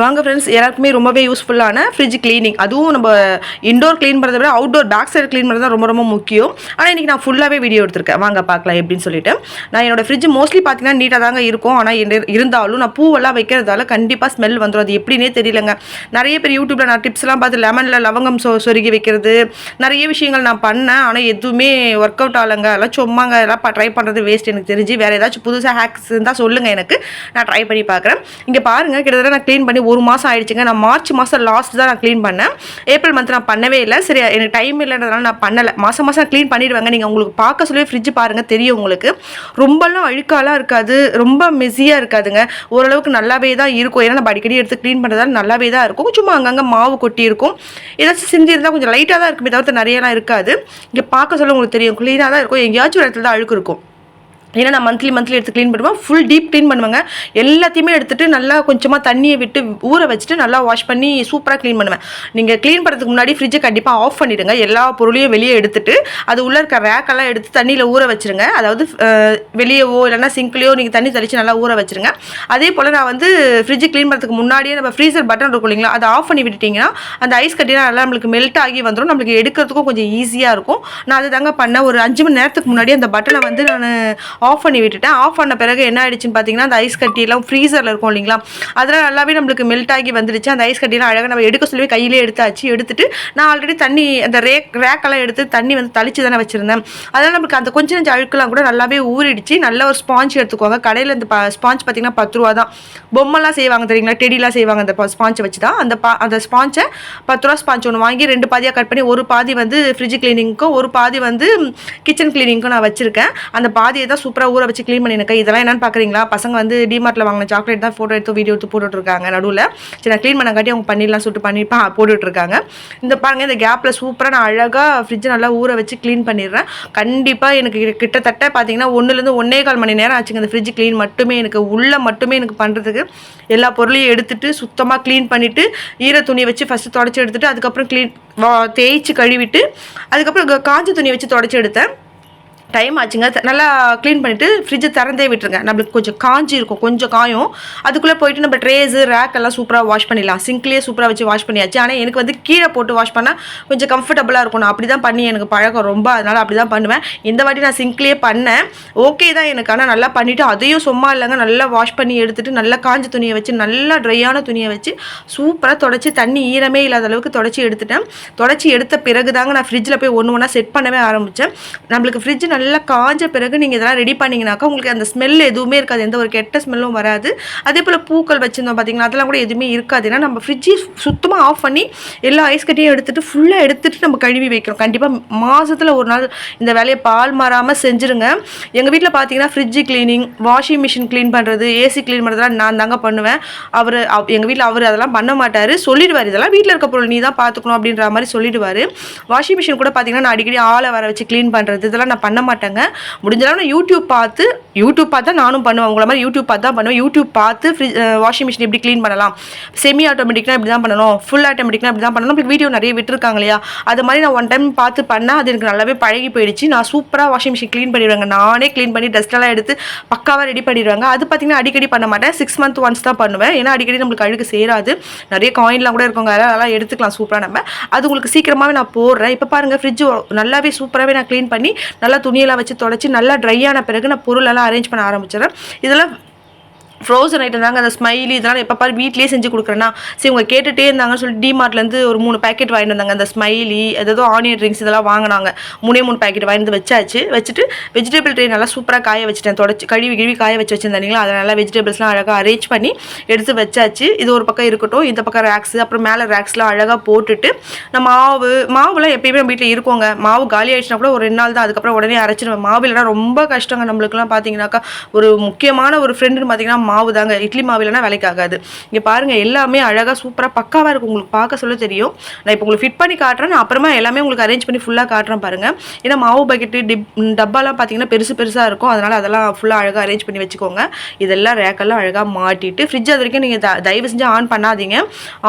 வாங்க ஃப்ரெண்ட்ஸ் எல்லாருக்குமே ரொம்பவே யூஸ்ஃபுல்லான ஃப்ரிட்ஜ் க்ளீனிங் அதுவும் நம்ம இண்டோர் க்ளீன் பண்ணுறத விட அவுட்டோர் பேக் சைடு க்ளீன் பண்ணுறது தான் ரொம்ப ரொம்ப முக்கியம். ஆனால் இன்றைக்கி நான் ஃபுல்லாகவே வீடியோ எடுத்திருக்கேன். வாங்க பார்க்கலாம் எப்படின்னு சொல்லிட்டு. நான் என்னோடய ஃப்ரிட்ஜ் மோஸ்ட்லி பார்த்தீங்கன்னா நீட்டாக தாங்க இருக்கும். ஆனால் இருந்தாலும் நான் பூவெல்லாம் வைக்கிறதால கண்டிப்பாக ஸ்மெல் வந்துடும் அது எப்படின்னே தெரியலங்க. நிறைய பேர் யூடியூப்பில் நான் டிப்ஸ்லாம் பார்த்து லெமனில் லவங்கம் சொ சொருகி வைக்கிறது நிறைய விஷயங்கள் நான் பண்ணேன். ஆனால் எதுவுமே ஒர்க் அவுட் ஆகலைங்க. எல்லாம் சும்மாங்க. எல்லாம் ட்ரை பண்ணுறது வேஸ்ட் எனக்கு தெரிஞ்சு. வேறு ஏதாச்சும் புதுசாக ஹேக்ஸ் இருந்தால் சொல்லுங்கள் எனக்கு. நான் ட்ரை பண்ணி பார்க்குறேன் இங்கே பாருங்கள் கிட்டத்தட்ட நான் க்ளீன் பண்ணி ஒரு மாதம் ஆயிடுச்சுங்க. நான் மார்ச் மாதம் லாஸ்ட் தான் நான் க்ளீன் பண்ணேன். ஏப்ரல் மந்த் நான் பண்ணவே இல்லை. சரி எனக்கு டைம் இல்லைன்றதுனால நான் பண்ணலை. மாதம் மாதம் க்ளீன் பண்ணிடுவாங்க. நீங்கள் உங்களுக்கு பார்க்க சொல்லி ஃப்ரிட்ஜ் பாருங்கள் தெரியும் உங்களுக்கு. ரொம்பலாம் அழுக்காலாம் இருக்காது. ரொம்ப மெஸியாக இருக்காதுங்க. ஓரளவுக்கு நல்லாவே தான் இருக்கும். ஏன்னா நம்ம அடிக்கடி எடுத்து க்ளீன் பண்ணுறதால நல்லாவே தான் இருக்கும். சும்மா அங்கங்கே மாவு கொட்டி இருக்கும். ஏதாச்சும் சிந்தி இருந்தால் கொஞ்சம் லைட்டாக தான் இருக்குமே தவிர்த்து நிறையலாம் இருக்காது. இங்கே பார்க்க சொல்ல உங்களுக்கு தெரியும். க்ளீனாக தான் இருக்கும். எங்கேயாச்சும் ஒரு இடத்துல தான் அழுக்கு இருக்கும். ஏன்னா நான் மந்த்லி மந்த்லி எடுத்து க்ளீன் பண்ணுவேன். ஃபுல் டீப் க்ளீன் பண்ணுவேங்க. எல்லாத்தையுமே எடுத்துகிட்டு நல்லா கொஞ்சமாக தண்ணியை விட்டு ஊற வச்சுட்டு நல்லா வாஷ் பண்ணி சூப்பராக க்ளீன் பண்ணுவேன். நீங்கள் க்ளீன் பண்ணுறதுக்கு முன்னாடி ஃப்ரிட்ஜை கண்டிப்பாக ஆஃப் பண்ணிவிடுங்க எல்லா பொருளையும் வெளியே எடுத்துட்டு அது உள்ளே இருக்க ரேக்கெல்லாம் எடுத்து தண்ணியில் ஊற வச்சுருங்க. அதாவது வெளியேவோ இல்லைனா இல்லைன்னா சிங்க்லேயோ நீங்கள் தண்ணி தெளித்து நல்லா ஊற வச்சுருங்க. அதே போல் நான் வந்து ஃப்ரிட்ஜ் க்ளீன் பண்ணுறதுக்கு முன்னாடியே நம்ம ஃப்ரீசர் பட்டன் இருக்கும் இல்லைங்களா அதை ஆஃப் பண்ணி விட்டுட்டிங்கன்னா அந்த ஐஸ் கட்டினா நல்லா நம்மளுக்கு மெல்ட் ஆகி வந்துடும் நம்மளுக்கு எடுக்கிறதுக்கும் கொஞ்சம் ஈஸியாக இருக்கும். நான் அது தாங்க பண்ணேன். ஒரு அஞ்சு மணி நேரத்துக்கு முன்னாடி அந்த பட்டனை வந்து நான் ஆஃப் பண்ணி விட்டுட்டேன். ஆஃப் பண்ண பிறகு என்ன ஆயிடுச்சுன்னு பார்த்தீங்கன்னா அந்த ஐஸ் கட்டியெல்லாம் ஃப்ரீசரில் இருக்கும் இல்லைங்களா? அதெல்லாம் நல்லாவே நம்மளுக்கு மெல்ட் ஆகி வந்துடுச்சு அந்த ஐஸ் கட்டியெல்லாம் அழகாக நம்ம எடுக்க சொல்லி கையிலே எடுத்தாச்சு. எடுத்துட்டு நான் ஆல்ரெடி தண்ணி அந்த ரேக் ரேக்கெல்லாம் எடுத்து தண்ணி வந்து தளிச்சு தானே வச்சுருந்தேன். அதனால் நமக்கு அந்த கொஞ்சம் நஞ்சு அழுக்கெல்லாம் கூட நல்லாவே ஊறிடுச்சு. நல்ல ஒரு ஸ்பாஞ்ச் எடுத்துக்கோங்க. கடையில் இந்த ஸ்பாஞ்ச் பார்த்தீங்கன்னா பத்து ரூபா தான். பொம்மைலாம் செய்வாங்க தெரியுங்களா? டெடிலாம் செய்வாங்க அந்த ஸ்பாஞ்சை வச்சு தான் அந்த பா அந்த ஸ்பாஞ்சை பத்து ரூபா ஸ்பாஞ்ச் ஒன்று வாங்கி ரெண்டு பாதியாக கட் பண்ணி ஒரு பாதி வந்து ஃப்ரிட்ஜ் கிளீனிங்க்கும் ஒரு பாதி வந்து கிச்சன் கிளீனிங்க்கும் நான் வச்சுருக்கேன். அந்த பாதியை தான் சூப்பராக ஊற வச்சு க்ளீன் பண்ணியிருக்கேன் இதெல்லாம் என்னன்னு பார்க்குறீங்களா பசங்க வந்து டிமார்ட்டில் வாங்கின சாக்லேட் தான் ஃபோட்டோ எடுத்து வீடியோ எடுத்து போட்டுட்ருக்காங்க. நடுவில் சரி நான் க்ளீன் பண்ணங்காட்டி அவங்க பண்ணிடலாம் சுட்டு பண்ணி பா இந்த பாருங்க இந்த கேப்பில் சூப்பராக நான் அழகாக ஃப்ரிட்ஜை நல்லா ஊற வச்சு க்ளீன் பண்ணிடுறேன். கண்டிப்பாக எனக்கு கிட்ட- கிட்டத்தட்ட பார்த்தீங்கன்னா ஒன்றுலேருந்து ஒன்றே கால் மணி நேரம் ஆச்சுங்க இந்த ஃப்ரிட்ஜ் க்ளீன் மட்டுமே எனக்கு உள்ள மட்டுமே எனக்கு பண்ணுறதுக்கு எல்லா பொருளையும் எடுத்துட்டு சுத்தமாக க்ளீன் பண்ணிவிட்டு ஈர துணியை வச்சு ஃபஸ்ட்டு தொடச்சி எடுத்துகிட்டு அதுக்கப்புறம் க்ளீன் தேய்ச்சி கழுவிட்டு அதுக்கப்புறம் காஞ்ச துணியை வச்சு தொடச்சி எடுத்தேன். டைம் ஆச்சுங்க. நல்லா க்ளீன் பண்ணிவிட்டு ஃப்ரிட்ஜை திறந்தே விட்டுருங்க. நம்மளுக்கு கொஞ்சம் காஞ்சி இருக்கும். கொஞ்சம் காயும். அதுக்குள்ளே போயிட்டு நம்ம ட்ரேஸு ரேக் எல்லாம் சூப்பராக வாஷ் பண்ணிடலாம். சிங்க்லேயே சூப்பராக வச்சு வாஷ் பண்ணியாச்சு. ஆனால் எனக்கு வந்து கீழே போட்டு வாஷ் பண்ணால் கொஞ்சம் கம்ஃபர்டபுளாக இருக்கும். நான் அப்படி தான் பண்ணி எனக்கு பழக்கம் ரொம்ப. அதனால் அப்படி தான் பண்ணுவேன். இந்த வாட்டி நான் சிங்க்லேயே பண்ணேன். ஓகே தான் எனக்கு. ஆனால் நல்லா பண்ணிவிட்டு அதையும் சும்மா இல்லைங்க. நல்லா வாஷ் பண்ணி எடுத்துகிட்டு நல்லா காஞ்ச துணியை வச்சு நல்லா ட்ரையான துணியை வச்சு சூப்பராக தொடச்சி தண்ணி ஈரமே இல்லாத அளவுக்கு தொடச்சி எடுத்துட்டேன். தொடச்சி எடுத்த பிறகு தாங்க நான் ஃப்ரிட்ஜில் போய் ஒன்று ஒன்றா செட் பண்ணவே ஆரம்பித்தேன் நம்மளுக்கு ஃப்ரிட்ஜ் நல்லா நல்லா காஞ்ச பிறகு நீங்கள் இதெல்லாம் ரெடி பண்ணிங்கனாக்கா உங்களுக்கு அந்த ஸ்மெல் எதுவுமே இருக்காது. எந்த ஒரு கெட்ட ஸ்மெல்லும் வராது. அதே போல் பூக்கள் வச்சுருந்தோம் பார்த்தீங்கன்னா அதெல்லாம் கூட எதுவுமே இருக்காது. ஏன்னா நம்ம ஃப்ரிட்ஜை சுத்தமாக ஆஃப் பண்ணி எல்லா ஐஸ் கட்டியும் எடுத்துட்டு ஃபுல்லாக எடுத்துட்டு நம்ம கழுவி வைக்கிறோம். கண்டிப்பாக மாதத்தில் ஒரு நாள் இந்த வேலையை பால் மாறாமல் செஞ்சுருங்க. எங்கள் வீட்டில் பார்த்தீங்கன்னா fridge cleaning washing machine clean பண்ணுறது ஏசி க்ளீன் பண்ணுறதுலாம் நான் தாங்க பண்ணுவேன். அவர் எங்கள் வீட்டில் அவர் அதெல்லாம் பண்ண மாட்டார். சொல்லிடுவார் இதெல்லாம் வீட்டில் இருக்க பொருள் நீ தான் பார்த்துக்கணும் அப்படின்ற மாதிரி சொல்லிடுவார். வாஷிங் மிஷின் கூட பார்த்தீங்கன்னா நான் அடிக்கடி ஆளை வர வச்சு க்ளீன் பண்ணுறது இதெல்லாம் நான் பண்ண மாட்டேங்க. முடிஞ்சளவு நான் யூடியூப் பார்த்து யூடியூப் பார்த்து தான் நானும் பண்ணுவேன். உங்களை மாதிரி யூடியூப் பார்த்து தான் பண்ணுவேன். யூடியூப் பார்த்து ஃப்ரிட்ஜ் வாஷிங் மிஷின் எப்படி க்ளீன் பண்ணலாம். செமி ஆட்டோமேட்டிக்னா இப்படி தான் பண்ணணும். ஃபுல் ஆட்டோமேட்டிக்னா இப்படி தான் பண்ணணும் வீடியோ நிறைய விட்டுருக்காங்க இல்லையா? அது மாதிரி நான் ஒன் டைம் பார்த்து பண்ணால் அது எனக்கு நல்லாவே பழகி போயிடுச்சு. நான் சூப்பராக வாஷிங் மிஷின் க்ளீன் பண்ணிடுவேங்க. நானே க்ளீன் பண்ணி டஸ்ட்டெல்லாம் எடுத்து பக்காவாக ரெடி பண்ணிடுவாங்க. அது பார்த்திங்கன்னா அடிக்கடி பண்ண மாட்டேன். சிக்ஸ் மந்த் ஒன்ஸ் தான் பண்ணுவேன். ஏன்னா அடிக்கடி நம்மளுக்கு அழுக்கு சேராது. நிறைய காயின்லாம் கூட இருக்கவங்க அதெல்லாம் எடுத்துக்கலாம் சூப்பராக நம்ம. அது உங்களுக்கு சீக்கிரமாகவே நான் போடுறேன். இப்போ பாருங்கள் ஃப்ரிட்ஜ் நல்லாவே சூப்பராகவே நான் க்ளீன் பண்ணி நல்லா துணி துணியெல்லாம் வச்சு தொடச்சி நல்லா ட்ரை ஆன பிறகு நான் பொருளெல்லாம் அரேஞ்ச் பண்ண ஆரம்பிச்சிடறேன். இதெல்லாம் ஃப்ரோசன் ஐட்டம் தாங்க அந்த ஸ்மைலி இதெல்லாம் எப்போ பாரு வீட்லேயே செஞ்சு கொடுக்குறேன்னா சரி இவங்க கேட்டுகிட்டே இருந்தாங்கன்னு சொல்லி டிமார்ட்லேருந்து ஒரு மூணு பேக்கெட் வாங்கிட்டு வந்தாங்க. அந்த ஸ்மைலி ஏதோ ஆனியன் ட்ரிங்க்ஸ் இதெல்லாம் வாங்கினாங்க. மூணே மூணு பேக்கெட் வாங்கி வந்து வச்சாச்சு. வச்சுட்டு வெஜிடபிள் ட்ரே நல்லா சூப்பராக காய வச்சுட்டேன். தொடச்சி கழுவி கழுவி காய வச்சு வச்சிருந்தீங்களா அதை நல்லா வெஜிடபிள்ஸ்லாம் அழகாக அரேஞ்ச் பண்ணி எடுத்து வச்சாச்சு. இது ஒரு பக்கம் இருக்கட்டும் இந்த பக்கம் ரேக்ஸ் அப்புறம் மேலே ரேக்ஸ்லாம் அழகாக போட்டுட்டு நான் மாவு மாவுலாம் எப்பயுமே நம்ம வீட்டில் இருக்கோங்க. மாவு காலி ஆயிடுச்சுனா கூட ஒரு ரெண்டு நாள் தான். அதுக்கப்புறம் உடனே அரைச்சிடுவேன். மாவு இல்லைனா ரொம்ப கஷ்டங்க நம்மளுக்குலாம் பார்த்தீங்கன்னாக்கா ஒரு முக்கியமான ஒரு ஃப்ரெண்டுன்னு பார்த்தீங்கன்னா மாவு தாங்க இட்லி மாவு இல்லைனா வேலைக்கு ஆகாது. இங்கே பாருங்கள் எல்லாமே அழகாக சூப்பராக பக்காவாக இருக்கும் உங்களுக்கு பார்க்க சொல்ல தெரியும். நான் இப்போ உங்களுக்கு ஃபிட் பண்ணி காட்டுறேன். நான் அப்புறமா எல்லாமே உங்களுக்கு அரேஞ்ச் பண்ணி ஃபுல்லாக காட்டுறேன் பாருங்கள் ஏன்னா மாவு பக்கெட்டு டிப் டப்பாலாம் பார்த்தீங்கன்னா பெருசு பெருசாக இருக்கும். அதனால் அதெல்லாம் ஃபுல்லாக அழகாக அரேஞ்ச் பண்ணி வச்சுக்கோங்க. இதெல்லாம் ரேக்கெல்லாம் அழகாக மாட்டிட்டு ஃப்ரிட்ஜ் அது வரைக்கும் நீங்கள் தயவு செஞ்சு ஆன் பண்ணாதீங்க.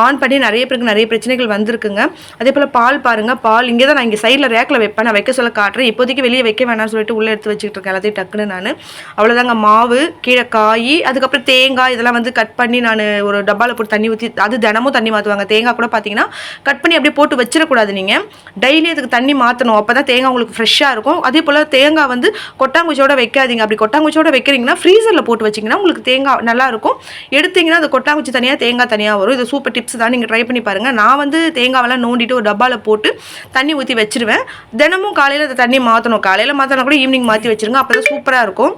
ஆன் பண்ணி நிறைய பேருக்கு நிறைய பிரச்சனைகள் வந்திருக்குங்க. அதே போல் பால் பாருங்கள் பால் இங்கே தான் நான் இங்கே சைடில் ரேக்கில் வைப்பேன். நான் வைக்க சொல்ல காட்டுறேன். இப்போதைக்கு வெளியே வைக்க வேணாம்னு சொல்லிட்டு உள்ளே எடுத்து வச்சுக்கிட்டு இருக்கேன். எல்லாத்தையும் டக்குன்னு நான். அவ்வளோதாங்க மாவு கீழே காய் அதுக்கப்புறம் அப்புறம் தேங்காய் இதெல்லாம் வந்து கட் பண்ணி நான் ஒரு டப்பாவில் போட்டு தண்ணி ஊற்றி அது தினமும் தண்ணி மாற்றுவாங்க தேங்காய் கூட பார்த்தீங்கன்னா கட் பண்ணி அப்படியே போட்டு வச்சிடக்கூடாது நீங்கள் டெய்லி அதுக்கு தண்ணி மாற்றணும் அப்போ தான் தேங்காய் உங்களுக்கு ஃப்ரெஷ்ஷாக இருக்கும். அதே போல் தேங்காய் வந்து கொட்டாங்குச்சியோட வைக்காதீங்க. அப்படி கொட்டாங்குச்சியோட வைக்கிறீங்கன்னா ஃப்ரீசரில் போட்டு வச்சிங்கன்னா உங்களுக்கு தேங்காய் நல்லாயிருக்கும் எடுத்தீங்கன்னா அது கொட்டாங்குச்சி தனியாக தேங்காய் தனியாக வரும். இது சூப்பர் டிப்ஸ் தான். நீங்கள் ட்ரை பண்ணி பாருங்கள் நான் வந்து தேங்காவெல்லாம் நோண்டிட்டு ஒரு டப்பாவில் போட்டு தண்ணி ஊற்றி வச்சிருவேன். தினமும் காலையில் அதை தண்ணி மாற்றணும் காலையில் மாற்றினா கூட ஈவினிங் மாற்றி வச்சுருங்க. அப்போ தான் சூப்பராக இருக்கும்.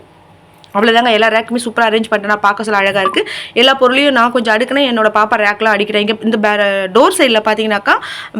அவ்வளோதாங்க எல்லா ரேக்குமே சூப்பராக அரேஞ்ச் பண்ணிட்டு நான் பார்க்க சொல்ல அழகாக இருக்குது எல்லா பொருளையும் நான் கொஞ்சம் அடுக்கினேன் என்னோட பாப்பா ரேக்லாம் அடிக்கிறேன் இங்கே இந்த டோர் சைடில் பார்த்தீங்கன்னாக்கா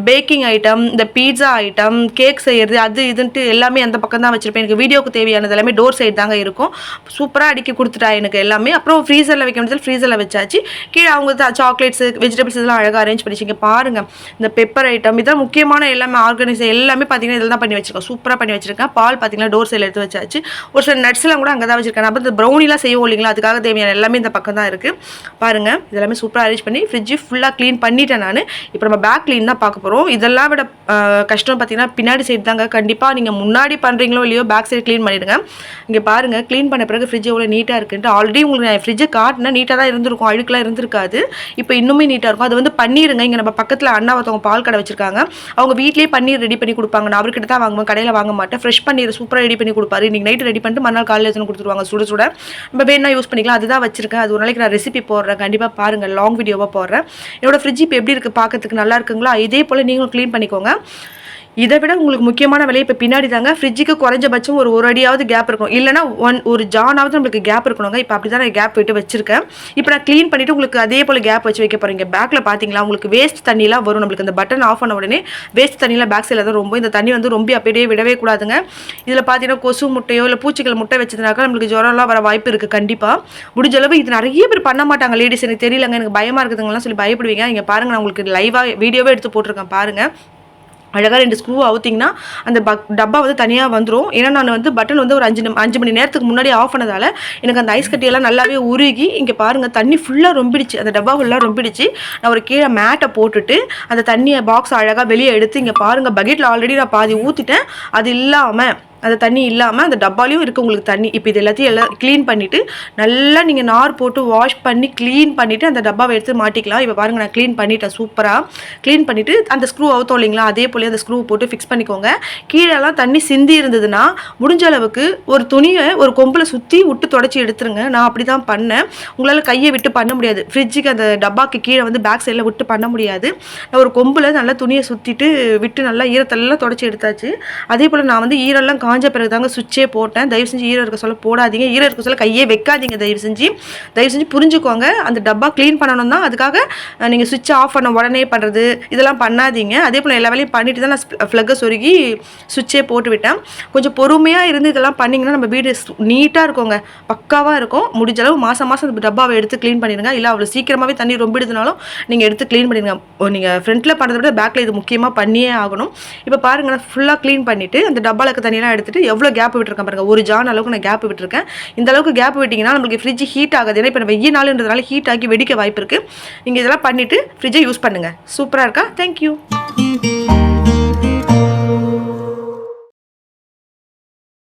பேக்கிங் ஐட்டம் இந்த பீட்சா ஐட்டம் கேக் செய்யறது அது இதுன்ட்டு எல்லாமே அந்த பக்கம் தான் வச்சுருப்பேன். எனக்கு வீடியோக்கு தேவையானது எல்லாமே டோர் சைடு தாங்க இருக்கும். சூப்பராக அடிக்க கொடுத்துட்டா எனக்கு எல்லாமே. அப்புறம் ஃப்ரீசரில் வைக்க முடியாது ஃப்ரீசரில் வச்சாச்சு. கீழே அவங்க சாக்லேட்ஸ் வெஜிடபிள்ஸ் இதெல்லாம் அழகாக அரேஞ்ச் பண்ணிச்சிங்க பாருங்கள் இந்த பெப்பர் ஐட்டம் இதெல்லாம் முக்கியமான எல்லாமே ஆர்கனைஸ் எல்லாமே பார்த்தீங்கன்னா இதெல்லாம் பண்ணி வச்சிருக்கேன். சூப்பராக பண்ணி வச்சிருக்கேன். பால் பார்த்தீங்கன்னா டோர் சைடில் எடுத்து வச்சாச்சு. ஒரு சில நட்ஸ்லாம் கூட அங்கே தான் வச்சிருக்கேன் அப்புறம் ப்ரௌனிலாம் செய்வோம் இல்லைங்களா? அதுக்காக தேவையான எல்லாமே இந்த பக்கம் தான் இருக்குது பாருங்கள் இதெல்லாமே சூப்பராக அரேஞ்ச் பண்ணி ஃப்ரிட்ஜு ஃபுல்லாக க்ளீன் பண்ணிட்டேன் நான். இப்போ நம்ம பேக் க்ளீன் தான் பார்க்க போகிறோம் இதெல்லாம் விட கஷ்டம் பார்த்தீங்கன்னா பின்னாடி சைடு தாங்க. கண்டிப்பாக நீங்கள் முன்னாடி பண்ணுறீங்களோ இல்லையோ பேக் சைடு க்ளீன் பண்ணிவிடுங்க இங்கே பாருங்கள் க்ளீன் பண்ண பிறகு ஃப்ரிட்ஜ் எவ்வளோ நீட்டாக இருக்குன்ட்டு ஆல்ரெடி உங்களுக்கு நான் ஃப்ரிட்ஜை காட்டினா நீட்டாக தான் இருந்திருக்கும். அழுக்கெலாம் இருந்திருக்காது. இப்போ இன்னுமே நீட்டாக இருக்கும். அது வந்து பண்ணிடுங்க இங்கே நம்ம பக்கத்தில் அண்ணா ஒருத்தவங்க பால் கடை வச்சிருக்காங்க. அவங்க வீட்லேயே பன்னீர் ரெடி பண்ணி கொடுப்பாங்க. நான் அவர்கிட்ட தான் வாங்குவேன். கடையில் வாங்க மாட்டேன். ஃப்ரெஷ் பன்னீர் சூப்பராக ரெடி பண்ணி கொடுப்பாரு. இன்றைக்கி நைட்டு ரெடி பண்ணிட்டு மறுநாள் காலையில் எடுத்துன்னு கொடுத்துருவாங்க. சுட சுட நம்ம வேணா யூஸ் பண்ணிக்கலாம். அதுதான் வச்சிருக்கேன். அது ஒரு நாளைக்கு நான் ரெசிபி போடுறேன். கண்டிப்பாக பாருங்கள் லாங் வீடியோவாக போடுறேன். என்னோடய ஃப்ரிட்ஜ் இப்போ எப்படி இருக்குது பார்க்கறதுக்கு நல்லா இருக்குங்களா? இதே போல் நீங்களும் க்ளீன் பண்ணிக்கோங்க. இதை விட உங்களுக்கு முக்கியமான வேலையை இப்போ பின்னாடி தாங்க ஃப்ரிட்ஜுக்கு குறைஞ்சபட்சம் ஒரு ஒரு அடியாவது கேப் இருக்கும். இல்லைனா ஒன் ஒரு ஜானாவது நம்மளுக்கு கேப் இருக்கணுங்க. இப்போ அப்படி தான் நான் கேப் விட்டு வச்சிருக்கேன். இப்போ நான் க்ளீன் பண்ணிவிட்டு உங்களுக்கு அதே போல் கேப் வச்சு வைக்க போகிறீங்க பேக்கில் பார்த்தீங்களா உங்களுக்கு வேஸ்ட் தண்ணிலாம் வரும். நம்மளுக்கு இந்த பட்டன் ஆஃப் பண்ண உடனே வேஸ்ட் தண்ணியெலாம் பேக் சைடில் தான் ரொம்ப இந்த தண்ணி வந்து ரொம்ப அப்படியே விடவே கூடாதுங்க. இதில் பார்த்தீங்கன்னா கொசு முட்டையோ இல்லை பூச்சிகள் முட்டை வச்சதுனாக்கா நம்மளுக்கு ஜுரம்லாம் வர வாய்ப்பு இருக்குது கண்டிப்பாக முடிஞ்ச அளவு இது நிறைய பேர் பண்ண மாட்டாங்க. லேடிஸ் எனக்கு தெரியலங்க எனக்கு பயமாக இருக்குதுங்கலாம் சொல்லி பயப்படுவீங்க. இங்கே பாருங்கள் நான் உங்களுக்கு லைவாக வீடியோவே எடுத்து போட்டிருக்கேன். பாருங்கள் அழகாக ரெண்டு ஸ்க்ரூ அவுத்திங்கன்னா அந்த பக் டப்பா வந்து தனியாக வந்துடும் ஏன்னா நான் வந்து பட்டன் வந்து ஒரு அஞ்சு அஞ்சு மணி நேரத்துக்கு முன்னாடி ஆஃப் பண்ணதால் எனக்கு அந்த ஐஸ் கட்டியெல்லாம் நல்லாவே உருகி இங்கே பாருங்கள் தண்ணி ஃபுல்லாக ரொம்பிடுச்சு. அந்த டப்பா ஃபுல்லாக ரொம்பிடுச்சு. நான் ஒரு கீழே மேட்டை போட்டுட்டு அந்த தண்ணியை பாக்ஸ் அழகாக வெளியே எடுத்து இங்கே பாருங்கள் பக்கெட்டில் ஆல்ரெடி நான் பாதி ஊற்றிட்டேன் அது இல்லாமல் அந்த தண்ணி இல்லாமல் அந்த டப்பாலையும் இருக்குது உங்களுக்கு தண்ணி. இப்போ இது எல்லாத்தையும் எல்லாம் க்ளீன் பண்ணிவிட்டு நல்லா நீங்கள் நார் போட்டு வாஷ் பண்ணி க்ளீன் பண்ணிவிட்டு அந்த டப்பாவை எடுத்து மாட்டிக்கலாம். இப்போ பாருங்கள் நான் க்ளீன் பண்ணிவிட்டேன் சூப்பராக க்ளீன் பண்ணிவிட்டு அந்த ஸ்க்ரூ அவுத்தோம் இல்லைங்களா? அதே போல அந்த ஸ்க்ரூ போட்டு ஃபிக்ஸ் பண்ணிக்கோங்க. கீழெல்லாம் தண்ணி சிந்தி இருந்ததுன்னா முடிஞ்ச அளவுக்கு ஒரு துணியை ஒரு கொம்பில் சுற்றி விட்டு தொடச்சி எடுத்துருங்க. நான் அப்படி தான் பண்ணேன். உங்களால் கையை விட்டு பண்ண முடியாது. ஃப்ரிட்ஜுக்கு அந்த டப்பாக்கு கீழே வந்து பேக் சைடில் விட்டு பண்ண முடியாது. நான் ஒரு கொம்பில் நல்லா துணியை சுற்றிட்டு விட்டு நல்லா ஈரத்தெல்லாம் தொடச்சி எடுத்தாச்சு. அதே போல் நான் வந்து ஈரெல்லாம் காஞ்ச பிறகு தாங்க சுவிட்சே போட்டேன். தயவு செஞ்சு ஈரோ இருக்க சொல்ல போடாதீங்க. ஈரோ இருக்க சொல்ல கையே வைக்காதீங்க தயவு செஞ்சு. தயவு செஞ்சு புரிஞ்சுக்கோங்க. அந்த டப்பா க்ளீன் பண்ணணும் தான். அதுக்காக நீங்கள் சுவிட்ச் ஆஃப் பண்ண உடனே பண்ணுறது இதெல்லாம் பண்ணாதீங்க. அதே போல் எல்லா வேலையும் பண்ணிட்டு தான் நான் ஃப்ளக்கை சொருகி சுவிட்சே போட்டு விட்டேன். கொஞ்சம் பொறுமையாக இருந்து இதெல்லாம் பண்ணிங்கன்னா நம்ம வீடு நீட்டாக இருக்குங்க. பக்காவாக இருக்கும். முடிஞ்ச அளவு மாதம் மாதம் அந்த டப்பாவை எடுத்து க்ளீன் பண்ணிடுங்க. இல்லை அவ்வளோ சீக்கிரமாகவே தண்ணி ரொம்பிடுதுனாலும் நீங்கள் எடுத்து க்ளீன் பண்ணிடுங்க. நீங்கள் ஃப்ரண்ட்டில் பண்ணுறத விட பேக்கில் இது முக்கியமாக பண்ணியே ஆகணும். இப்போ பாருங்கள் ஃபுல்லாக க்ளீன் பண்ணிவிட்டு அந்த டப்பாவில் இருக்க தண்ணியெல்லாம் எடுத்துட்டு எவ்வளோ கேப் விட்டுருக்கேன் பாருங்க. ஒரு ஜான் அளவுக்கு நான் கேப் விட்டுருக்கேன். இந்த அளவுக்கு கேப் விட்டிங்கன்னா நம்மளுக்கு ஃப்ரிட்ஜ் ஹீட் ஆகுது. ஏன்னா இப்போ வெயில் நாளுன்றதுனால ஹீட் ஆகி வெடிக்க வாய்ப்பு இருக்குது நீங்கள் இதெல்லாம் பண்ணிவிட்டு ஃப்ரிட்ஜை யூஸ் பண்ணுங்கள் சூப்பராக இருக்கா? தேங்க்யூ